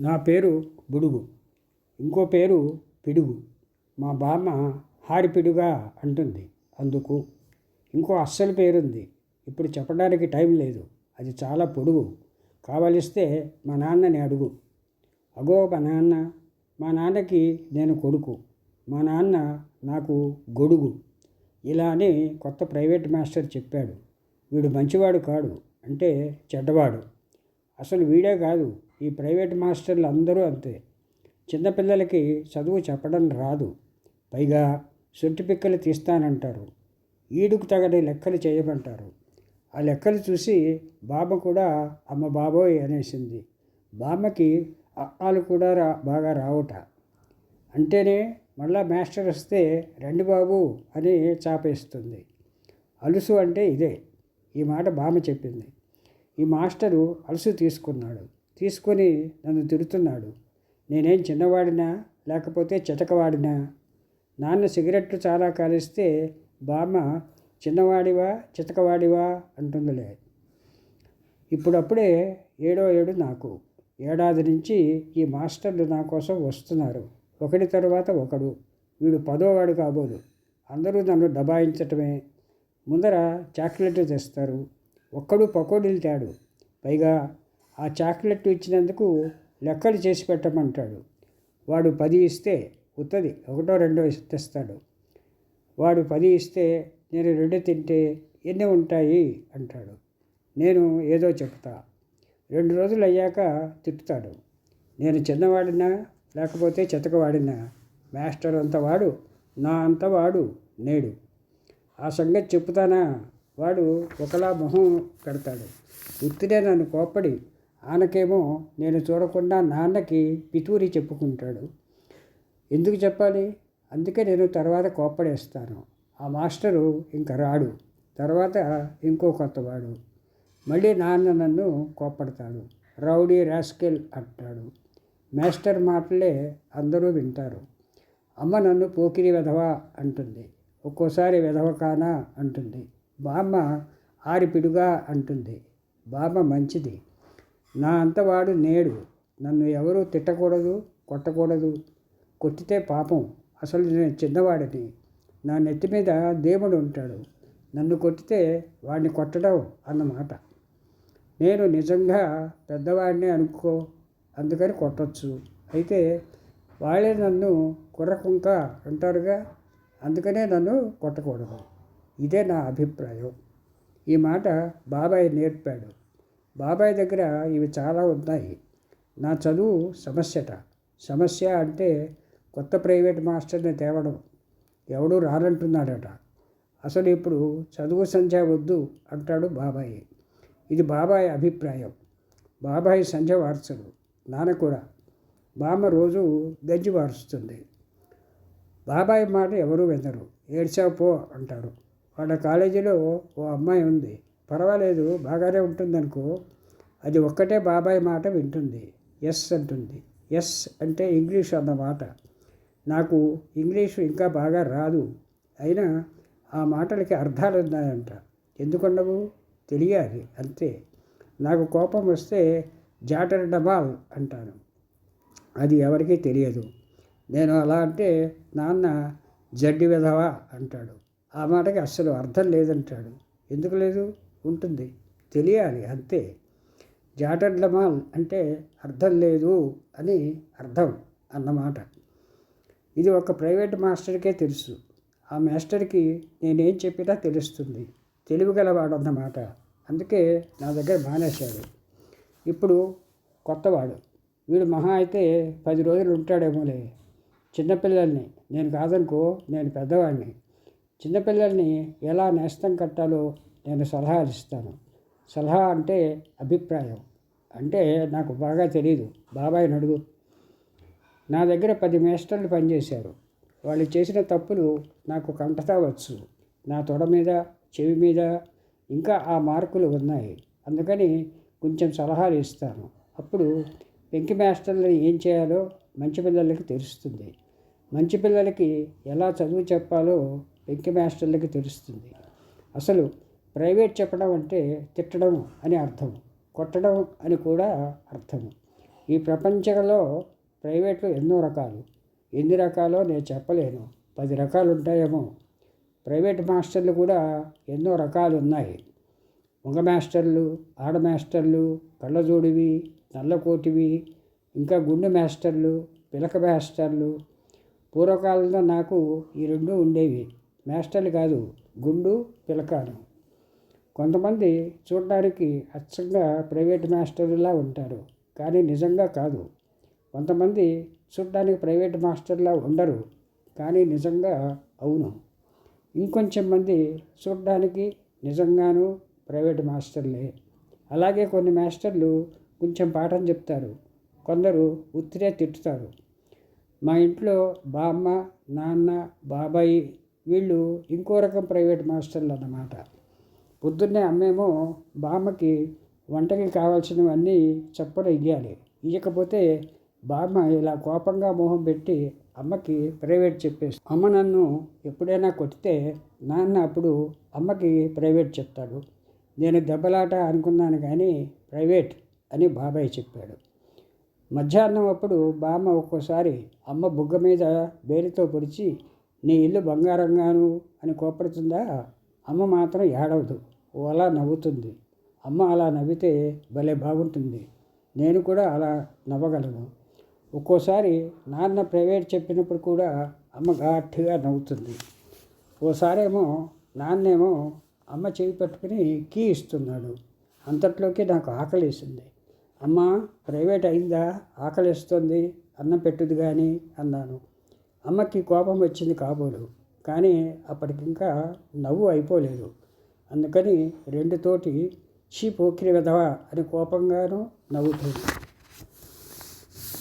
నా పేరు బుడుగు. ఇంకో పేరు పిడుగు. మా బామ్మ హారిపిడుగా అంటుంది. అందుకు ఇంకో అస్సలు పేరుంది. ఇప్పుడు చెప్పడానికి టైం లేదు. అది చాలా పొడుగు. కావలిస్తే మా నాన్నని అడుగు. అగో మా నాన్న మా నాన్నకి నేను కొడుకు. మా నాన్న నాకు గొడుగు. ఇలా అని కొత్త ప్రైవేట్ మాస్టర్ చెప్పాడు. వీడు మంచివాడు కాడు. అంటే చెడ్డవాడు. అసలు వీడే కాదు ఈ ప్రైవేట్ మాస్టర్లు అందరూ అంతే. చిన్నపిల్లలకి చదువు చెప్పడం రాదు. పైగా సొంటిపిక్కలు తీస్తానంటారు. ఈడుకు తగని లెక్కలు చేయమంటారు. ఆ లెక్కలు చూసి బామ్మ కూడా అమ్మ బాబోయ్ అనేసింది. బామ్మకి అక్కాలు కూడా రా బాగా రావుట. అంటేనే మళ్ళా మాస్టర్ వస్తే రండి బాబు అని చాపేస్తుంది. అలుసు అంటే ఇదే. ఈ మాట బామ్మ చెప్పింది. ఈ మాస్టరు అలసు తీసుకున్నాడు. తీసుకొని నన్ను తిడుతున్నాడు. నేనేం చిన్నవాడినా లేకపోతే చితకవాడినా? నాన్న సిగరెట్లు చాలా కాలిస్తే బామ్మ చిన్నవాడివా చితకవాడివా అంటుందిలే. ఇప్పుడప్పుడే ఏడో ఏడు నాకు. ఏడాది నుంచి ఈ మాస్టర్లు నా కోసం వస్తున్నారు. ఒకటి తర్వాత ఒకడు. వీడు పదోవాడు కాబోదు అందరూ నన్ను దబాయించటమే. ముందర చాక్లెట్లు తెస్తారు. ఒక్కడు పకోడీలు తేడు పైగా ఆ చాక్లెట్ ఇచ్చినందుకు లెక్కలు చేసి పెట్టమంటాడు. వాడు పది ఇస్తే ఉత్తది ఒకటో రెండో తెస్తాడు. వాడు పది ఇస్తే నేను రెండు తింటే ఎన్ని ఉంటాయి? అంటాడు. నేను ఏదో చెప్తా. రెండు రోజులు అయ్యాక తిట్టుతాడు నేను చిన్నవాడినా లేకపోతే చితకవాడినా మాస్టర్ అంత వాడు నా అంత వాడు నేడు. ఆ సంగతి చెప్తానా వాడు ఒకలా మొహం కడతాడు. ఉత్తినే నన్ను కోప్పడి ఆనకేమో నేను చూడకుండా నాన్నకి పితూరి చెప్పుకుంటాడు. ఎందుకు చెప్పాలి? అందుకే నేను తర్వాత కోప్పడేస్తాను. ఆ మాస్టరు ఇంకా రాడు. తర్వాత ఇంకో కొత్తవాడు. మళ్ళీ నాన్న నన్ను కోప్పడతాడు. రౌడీ రాస్కెల్ అంటాడు. మాస్టర్ మాటలే అందరూ వింటారు. అమ్మ నన్ను పోకిరి వెధవా అంటుంది. ఒక్కోసారి విధవ కానా అంటుంది. బామ్మ ఆరిపిడుగా అంటుంది. బామ్మ మంచిది. నా అంతవాడు నేడు. నన్ను ఎవరూ తిట్టకూడదు కొట్టకూడదు. కొట్టితే పాపం. అసలు నేను చిన్నవాడిని. నా నెత్తి మీద దేవుడు ఉంటాడు. నన్ను కొట్టితే వాడిని కొట్టడం అన్నమాట. నేను నిజంగా పెద్దవాడిని అనుకో అందుకని కొట్టచ్చు. అయితే వాళ్ళే నన్ను కుర్రకుంక అంటారుగా. అందుకనే నన్ను కొట్టకూడదు. ఇదే నా అభిప్రాయం. ఈ మాట బాబాయ్ నేర్పాడు. బాబాయ్ దగ్గర ఇవి చాలా ఉన్నాయి. నా చదువు సమస్యట. సమస్య అంటే కొత్త ప్రైవేట్ మాస్టర్ని తేవడం. ఎవడూ రానంటున్నాడట అసలు ఇప్పుడు చదువు సంధ్య వద్దు అంటాడు బాబాయ్. ఇది బాబాయ్ అభిప్రాయం. బాబాయ్ సంధ్య వార్చడు నాన్న కూడా. బామ్మ రోజు గజ్జి వారుస్తుంది. బాబాయ్ మాట ఎవరూ వినరు. ఏడ్చావు పో అంటారు వాళ్ళ కాలేజీలో ఓ అమ్మాయి ఉంది. పర్వాలేదు బాగానే ఉంటుందనుకో. అది ఒక్కటే బాబాయ్ మాట వింటుంది. ఎస్ అంటుంది. ఎస్ అంటే ఇంగ్లీష్ అన్నమాట నాకు ఇంగ్లీషు ఇంకా బాగా రాదు. అయినా ఆ మాటలకి అర్థాలు ఉన్నాయంట. ఎందుకుండవు తెలియాలి అంతే. నాకు కోపం వస్తే జాటర్ డబాల్ అంటాను. అది ఎవరికీ తెలియదు. నేను అలా అంటే నాన్న జడ్డి విధవా అంటాడు. ఆ మాటకి అస్సలు అర్థం లేదంటాడు. ఎందుకు లేదు? ఉంటుంది. తెలియాలి. అంతే. జాటడ్లమాల్ అంటే అర్థం లేదు అని అర్థం అన్నమాట. ఇది ఒక ప్రైవేట్ మాస్టర్కే తెలుసు. ఆ మాస్టర్కి నేనేం చెప్పినా తెలుస్తుంది. తెలివిగలవాడు అన్నమాట. అందుకే నా దగ్గర మానేశాడు. ఇప్పుడు కొత్తవాడు. వీడు మహా అయితే పది రోజులు ఉంటాడేమోలే. చిన్నపిల్లల్ని. నేను కాదనుకో నేను పెద్దవాడిని. చిన్నపిల్లల్ని ఎలా నేస్తం కట్టాలో నేను సలహాలు ఇస్తాను. సలహా అంటే అభిప్రాయం. అంటే నాకు బాగా తెలియదు బాబాయ్ అడుగు. నా దగ్గర పది మేస్టర్లు పనిచేశారు. వాళ్ళు చేసిన తప్పులు నాకు కంటతా వచ్చు. నా తొడ మీద చెవి మీద ఇంకా ఆ మార్కులు ఉన్నాయి. అందుకని కొంచెం సలహాలు ఇస్తాను. అప్పుడు పెంకి మాస్టర్లు ఏం చేయాలో మంచి పిల్లలకి తెలుస్తుంది. మంచి పిల్లలకి ఎలా చదువు చెప్పాలో పెంకి మాస్టర్లకి తెలుస్తుంది. అసలు ప్రైవేట్ చెప్పడం అంటే తిట్టడం అని అర్థం కొట్టడం అని కూడా అర్థం. ఈ ప్రపంచంలో ప్రైవేట్లు ఎన్నో రకాలు. ఎన్ని రకాలో నేను చెప్పలేను. పది రకాలు ఉంటాయేమో. ప్రైవేట్ మాస్టర్లు కూడా ఎన్నో రకాలు ఉన్నాయి. మగ మాస్టర్లు ఆడ మాస్టర్లు కళ్ళజోడివి నల్లకోటివి ఇంకా గుండె మాస్టర్లు పిలక మాస్టర్లు. పూర్వకాలంలో నాకు ఈ రెండు ఉండేవి. మాస్టర్లు కాదు గుండు పిలకాను కొంతమంది చూడడానికి అచ్చంగా ప్రైవేట్ మాస్టర్లా ఉంటారు కానీ నిజంగా కాదు. కొంతమంది చూడడానికి ప్రైవేట్ మాస్టర్లా ఉండరు కానీ నిజంగా అవును. ఇంకొంచెం మంది చూడడానికి నిజంగాను ప్రైవేట్ మాస్టర్లే. అలాగే కొన్ని మాస్టర్లు కొంచెం పాఠం చెప్తారు కొందరు ఉత్తిరే తిట్టుతారు. మా ఇంట్లో బామ్మ నాన్న బాబాయి వీళ్ళు ఇంకో రకం ప్రైవేట్ మాస్టర్లు అన్నమాట పొద్దున్నే అమ్మేమో బామ్మకి వంటకి కావాల్సినవన్నీ చప్పన ఇయ్యాలి. ఇయ్యకపోతే బామ్మ ఇలా కోపంగా మొహం పెట్టి అమ్మకి ప్రైవేట్ చెప్పేసి అమ్మ నన్ను ఎప్పుడైనా కొడితే నాన్న అప్పుడు అమ్మకి ప్రైవేట్ చెప్తాడు. నేను దెబ్బలాట అనుకున్నాను కానీ ప్రైవేట్ అని బాబాయ్ చెప్పాడు. మధ్యాహ్నం అప్పుడు బామ్మ ఒక్కోసారి అమ్మ బుగ్గ మీద బేరితో పొడిచి నీ ఇల్లు బంగారంగాను అని కోపడుతుందా? అమ్మ మాత్రం ఏడవదు. ఓ అలా నవ్వుతుంది. అమ్మ అలా నవ్వితే భలే బాగుంటుంది. నేను కూడా అలా నవ్వగలను. ఒక్కోసారి నాన్న ప్రైవేట్ చెప్పినప్పుడు కూడా అమ్మ ఘాటుగా నవ్వుతుంది. ఓసారేమో నాన్నేమో అమ్మ చేయి పట్టుకుని కీ ఇస్తున్నాడు. అంతట్లోకి నాకు ఆకలేసింది. అమ్మ ప్రైవేట్ అయిందా? ఆకలిస్తుంది. అన్నం పెట్టుది కానీ అన్నాను. అమ్మకి కోపం వచ్చింది కాబోలు కానీ అప్పటికింకా నవ్వు అయిపోలేదు. అందుకని రెండుతోటి చీ పోకిరి విధవా అని కోపంగాను నవ్వుతుంది.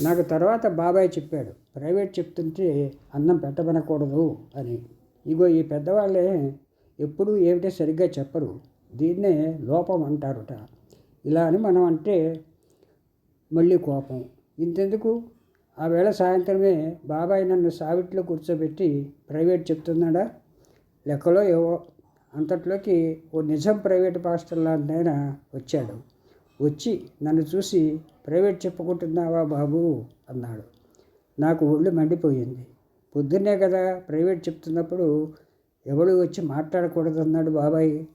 నాకు తర్వాత బాబాయ్ చెప్పాడు ప్రైవేట్ చెప్తుంటే అన్నం పెట్టమనకూడదు అని. ఇగో ఈ పెద్దవాళ్ళే ఎప్పుడూ ఏమిటో సరిగ్గా చెప్పరు దీన్నే లోపం అంటారుట. ఇలా అని మనం అంటే మళ్ళీ కోపం. ఇంతెందుకు? ఆ వేళ సాయంత్రమే బాబాయ్ నన్ను సావిట్లో కూర్చోబెట్టి ప్రైవేట్ చెప్తున్నాడా? లెక్కలో ఏవో అంతట్లోకి ఓ నిజం ప్రైవేట్ మాస్టర్ లాంటి ఆయన వచ్చాడు. వచ్చి నన్ను చూసి ప్రైవేట్ చెప్పుకుంటున్నావా బాబు? అన్నాడు. నాకు ఒళ్ళు మండిపోయింది. పొద్దున్నే కదా ప్రైవేట్ చెప్తున్నప్పుడు ఎవడు వచ్చి మాట్లాడకూడదు అన్నాడు బాబాయ్.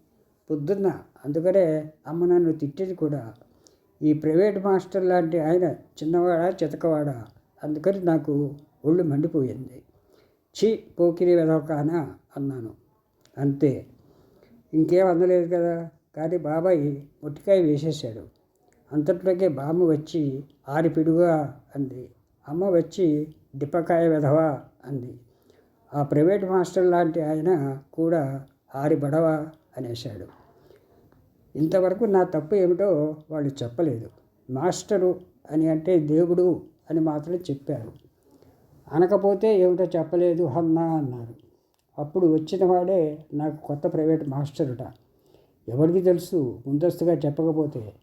పొద్దున్న అందుకనే అమ్మ నన్ను తిట్టేది కూడా. ఈ ప్రైవేట్ మాస్టర్ లాంటి ఆయన చిన్నవాడా చితకవాడా? అందుకని నాకు ఒళ్ళు మండిపోయింది. చీ పోకిరి వెదవకానా అన్నాను. అంతే. ఇంకేం అందలేదు కదా. కానీ బాబాయ్ మొట్టికాయ వేసేశాడు. అంతట్లోకే బామ్మ వచ్చి ఆరిపిడుగా అంది. అమ్మ వచ్చి డిప్పకాయ వెధవా అంది. ఆ ప్రైవేట్ మాస్టర్ లాంటి ఆయన కూడా ఆరి బడవా అనేశాడు. ఇంతవరకు నా తప్పు ఏమిటో వాళ్ళు చెప్పలేదు. మాస్టరు అని అంటే దేవుడు అని మాత్రం చెప్పారు అనకపోతే ఏమిటో చెప్పలేదు అన్నా అన్నారు. అప్పుడు వచ్చిన వాడే నాకు కొత్త ప్రైవేట్ మాస్టరుట. ఎవరికి తెలుసు ముందస్తుగా చెప్పకపోతే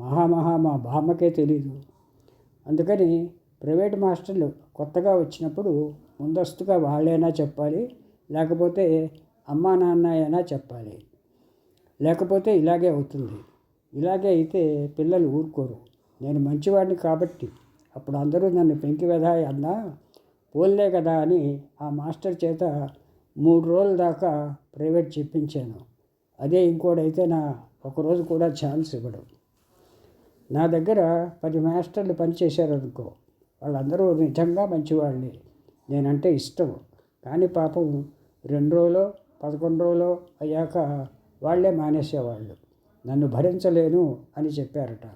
మహామహా మా బామ్మకే తెలీదు. అందుకని ప్రైవేట్ మాస్టర్లు కొత్తగా వచ్చినప్పుడు ముందస్తుగా వాళ్ళైనా చెప్పాలి లేకపోతే అమ్మా నాన్న అయినా చెప్పాలి. లేకపోతే ఇలాగే అవుతుంది. ఇలాగే అయితే పిల్లలు ఊరుకోరు. నేను మంచివాడిని కాబట్టి అప్పుడు అందరూ నన్ను పెంకి వెధాయి అన్నా పోన్లే కదా అని ఆ మాస్టర్ చేత మూడు రోజుల దాకా ప్రైవేట్ చెప్పించాను. అదే ఇంకోడైతే నా ఒకరోజు కూడా ఛాన్స్ ఇవ్వడు. నా దగ్గర పది మాస్టర్లు పనిచేశారనుకో వాళ్ళందరూ నిజంగా మంచివాళ్ళే. నేనంటే ఇష్టం. కానీ పాపం రెండు రోజులో పదకొండు రోజులో అయ్యాక వాళ్ళే మానేసేవాళ్ళు. నన్ను భరించలేను అని చెప్పారట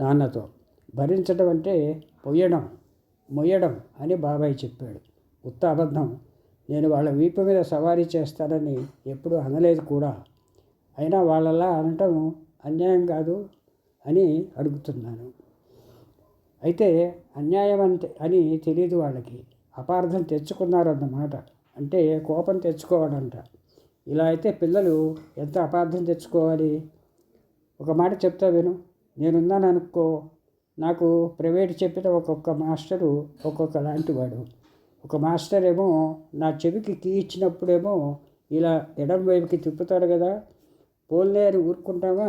నాన్నతో. భరించడం అంటే పొయ్యడం మొయ్యడం అని బాబాయ్ చెప్పాడు. ఉత్త అబద్ధం. నేను వాళ్ళ వీపు మీద సవారీ చేస్తానని ఎప్పుడూ అనలేదు కూడా. అయినా వాళ్ళలా అనటం అన్యాయం కాదు అని అడుగుతున్నాను. అయితే అన్యాయం అంతే అని తెలియదు వాళ్ళకి. అపార్థం తెచ్చుకున్నారన్నమాట. అంటే కోపం తెచ్చుకోవడంట ఇలా అయితే పిల్లలు ఎంత అపార్థం తెచ్చుకోవాలి? ఒక మాట చెప్తా విను. నేనున్నాను అనుకో నాకు ప్రైవేట్ చెప్పిన ఒక్కొక్క మాస్టరు ఒక్కొక్క లాంటి వాడు ఒక మాస్టర్ ఏమో నా చెవికి కీ ఇచ్చినప్పుడేమో ఇలా ఎడం వైపుకి తిప్పుతాడు కదా పోలే అని ఊరుకుంటామా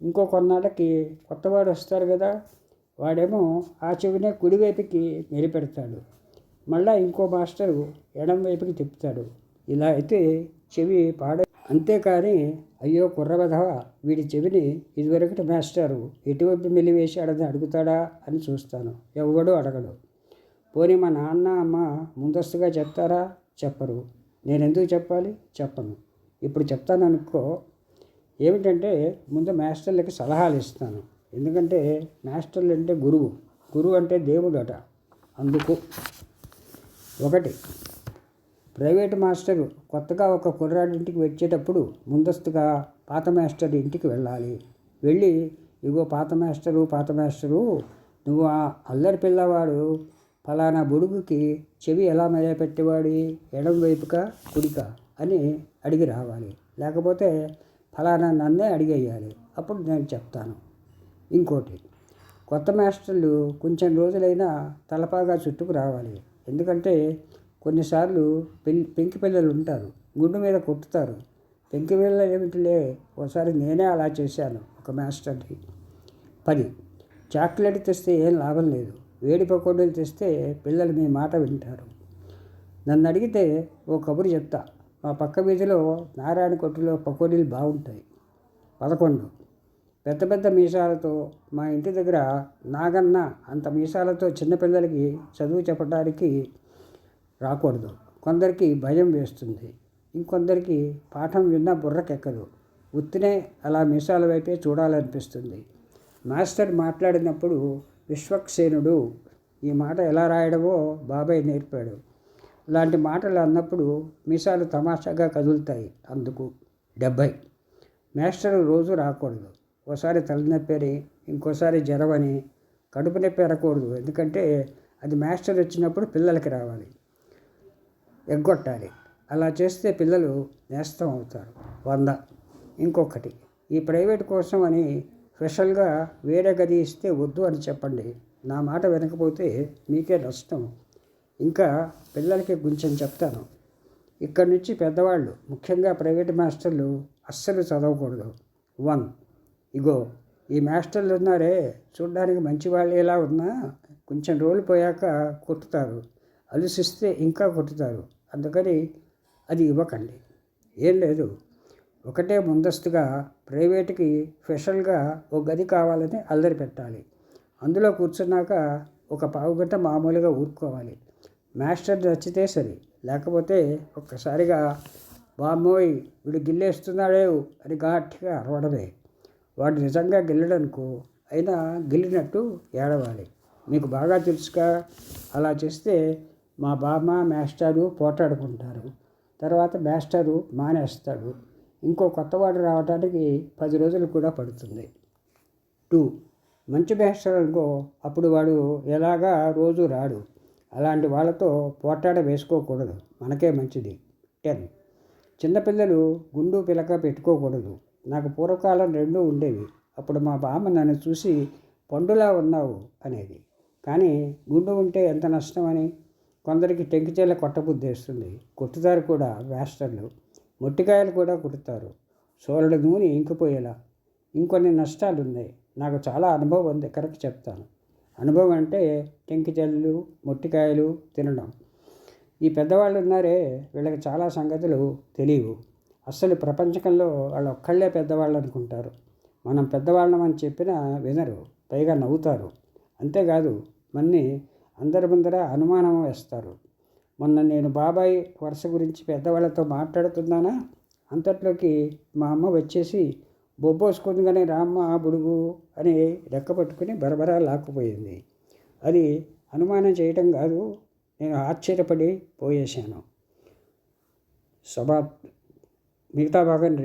ఇంకో కొన్నాళ్ళకి కొత్తవాడు వస్తారు కదా వాడేమో ఆ చెవినే కుడివైపుకి మెరిపెడతాడు మళ్ళా ఇంకో మాస్టరు ఎడం వైపుకి తిప్పుతాడు. ఇలా అయితే చెవి పాడ అంతేకాని అయ్యో కుర్రవధవ వీడి చెవిని ఇదివరకటి మాస్టారు ఎటువైపు మెలివేశాడని అడుగుతాడా అని చూస్తాను. ఎవడు అడగడు. పోనీ మా నాన్న అమ్మ ముందస్తుగా చెప్తారా? చెప్పరు. నేను ఎందుకు చెప్పాలి? చెప్పను. ఇప్పుడు చెప్తాను అనుకో ఏమిటంటే ముందు మాస్టర్లకి సలహాలు ఇస్తాను. ఎందుకంటే మాస్టర్లు అంటే గురువు. గురువు అంటే దేవుడు అట అందుకు ఒకటి ప్రైవేట్ మాస్టర్ కొత్తగా ఒక కుర్రాడింటికి వచ్చేటప్పుడు ముందస్తుగా పాత మాస్టర్ ఇంటికి వెళ్ళాలి. వెళ్ళి ఇగో పాత మాస్టరు పాత మాస్టరు నువ్వు ఆ అల్లరి పిల్లవాడు. ఫలానా బుడుగుకి చెవి ఎలా మెలపెట్టేవాడి ఎడం వైపుకా కుడిక అని అడిగి రావాలి. లేకపోతే ఫలానా నన్నే అడిగేయాలి. అప్పుడు నేను చెప్తాను. ఇంకోటి కొత్త మాస్టర్లు కొంచెం రోజులైనా తలపాగా చుట్టుకు రావాలి. ఎందుకంటే కొన్నిసార్లు పెం పెంకి పిల్లలు ఉంటారు. గుండు మీద కొట్టుతారు. పెంకి పిల్లలు ఏమిటిలే? ఒకసారి నేనే అలా చేశాను ఒక మాస్టర్కి. పది. చాక్లెట్ తెస్తే ఏం లాభం లేదు. వేడి పకోడీలు తెస్తే పిల్లలు మీ మాట వింటారు. నన్ను అడిగితే ఓ కబురు చెప్తా. మా పక్క వీధిలో నారాయణ కొట్టులో పకోడీలు బాగుంటాయి. పదకొండు. పెద్ద పెద్ద మీసాలతో మా ఇంటి దగ్గర నాగన్న అంత మీసాలతో చిన్నపిల్లలకి చదువు చెప్పడానికి రాకూడదు. కొందరికి భయం వేస్తుంది. ఇంకొందరికి పాఠం విన్నా బుర్రకెక్కదు. ఉత్తినే అలా మీసాల వైపే చూడాలనిపిస్తుంది. మాస్టర్ మాట్లాడినప్పుడు విశ్వక్సేనుడు ఈ మాట ఎలా రాయడమో బాబాయ్ నేర్పాడు. ఇలాంటి మాటలు అన్నప్పుడు మీసాలు తమాషాగా కదులుతాయి. అందుకు డెబ్భై. మాస్టర్ రోజు రాకూడదు. ఒకసారి తలనొప్పని ఇంకోసారి జ్వరమని కడుపు నొప్పి ఎరకూడదు ఎందుకంటే అది మాస్టర్ వచ్చినప్పుడు పిల్లలకి రావాలి. ఎగ్గొట్టాలి. అలా చేస్తే పిల్లలు నేస్తం అవుతారు. వంద. ఇంకొకటి. ఈ ప్రైవేట్ కోసం అని స్పెషల్గా వేరే గది ఇస్తే వద్దు అని చెప్పండి. నా మాట వినకపోతే మీకే నష్టం. ఇంకా పిల్లలకి కొంచెం చెప్తాను. ఇక్కడి నుంచి పెద్దవాళ్ళు ముఖ్యంగా ప్రైవేట్ మాస్టర్లు అస్సలు చదవకూడదు. వన్. ఇగో ఈ మాస్టర్లు ఉన్నారే చూడడానికి మంచి వాళ్ళు ఎలా ఉన్నా కొంచెం రోజులు పోయాక కొట్టుతారు. అలుసిస్తే ఇంకా కొట్టుతారు. అందుకని అది ఇవ్వకండి. ఏం లేదు. ఒకటే ముందస్తుగా ప్రైవేట్కి స్పెషల్గా ఒక గది కావాలని అల్లరి పెట్టాలి. అందులో కూర్చున్నాక ఒక పావుగంట మామూలుగా ఊరుకోవాలి. మాస్టర్ నచ్చితే సరే లేకపోతే ఒక్కసారిగా బామ్మోయ్ వీడు గిల్లేస్తున్నాడే అని గట్టిగా అరవడమే. వాడు నిజంగా గిల్లడనుకో అయినా గిల్లినట్టు ఏడవాలి. మీకు బాగా తెలుసుగా? అలా చేస్తే మా బామ్మ మాస్టారు పోటాడుకుంటారు తర్వాత మాస్టారు మానేస్తాడు. ఇంకో కొత్తవాడు రావడానికి పది రోజులు కూడా పడుతుంది. టూ. మంచి మాస్టర్ అనుకో అప్పుడు వాడు ఎలాగా రోజు రాడు. అలాంటి వాళ్ళతో పోటాడ వేసుకోకూడదు. మనకే మంచిది. టెన్. చిన్నపిల్లలు గుండు పిలక పెట్టుకోకూడదు. నాకు పూర్వకాలం రెండూ ఉండేవి. అప్పుడు మా బామ్మ నన్ను చూసి పండులా ఉన్నావు అనేది. కానీ గుండు ఉంటే ఎంత నష్టం అని కొందరికి టెంకిచేల కొట్టబుద్ధేస్తుంది కుట్టుతారు కూడా వేస్టర్లు మొట్టికాయలు కూడా కుడతారు. సోలడు నూనె ఇంకిపోయేలా. ఇంకొన్ని నష్టాలు ఉన్నాయి నాకు చాలా అనుభవం ఉంది. కరెక్ట్ చెప్తాను. అనుభవం అంటే టెంకిచెల్లు మొట్టికాయలు తినడం. ఈ పెద్దవాళ్ళు ఉన్నారే వీళ్ళకి చాలా సంగతులు తెలియవు. అస్సలు ప్రపంచకంలో వాళ్ళు ఒక్కళ్ళే పెద్దవాళ్ళు అనుకుంటారు. మనం పెద్దవాళ్ళం అని చెప్పినా వినరు. పైగా నవ్వుతారు. అంతేకాదు మన్ని అందరి ముందర అనుమానం వేస్తారు. మొన్న నేను బాబాయ్ వరుస గురించి పెద్దవాళ్ళతో మాట్లాడుతున్నానా? అంతట్లోకి మా అమ్మ వచ్చేసి బొబ్బోసుకుందిగానే రామ్మ బుడుగు అని రెక్క పట్టుకుని బరబరా లాక్కుపోయింది. అది అనుమానం చేయటం కాదు నేను ఆశ్చర్యపడి పోయేశాను. సభా మిగతా భాగం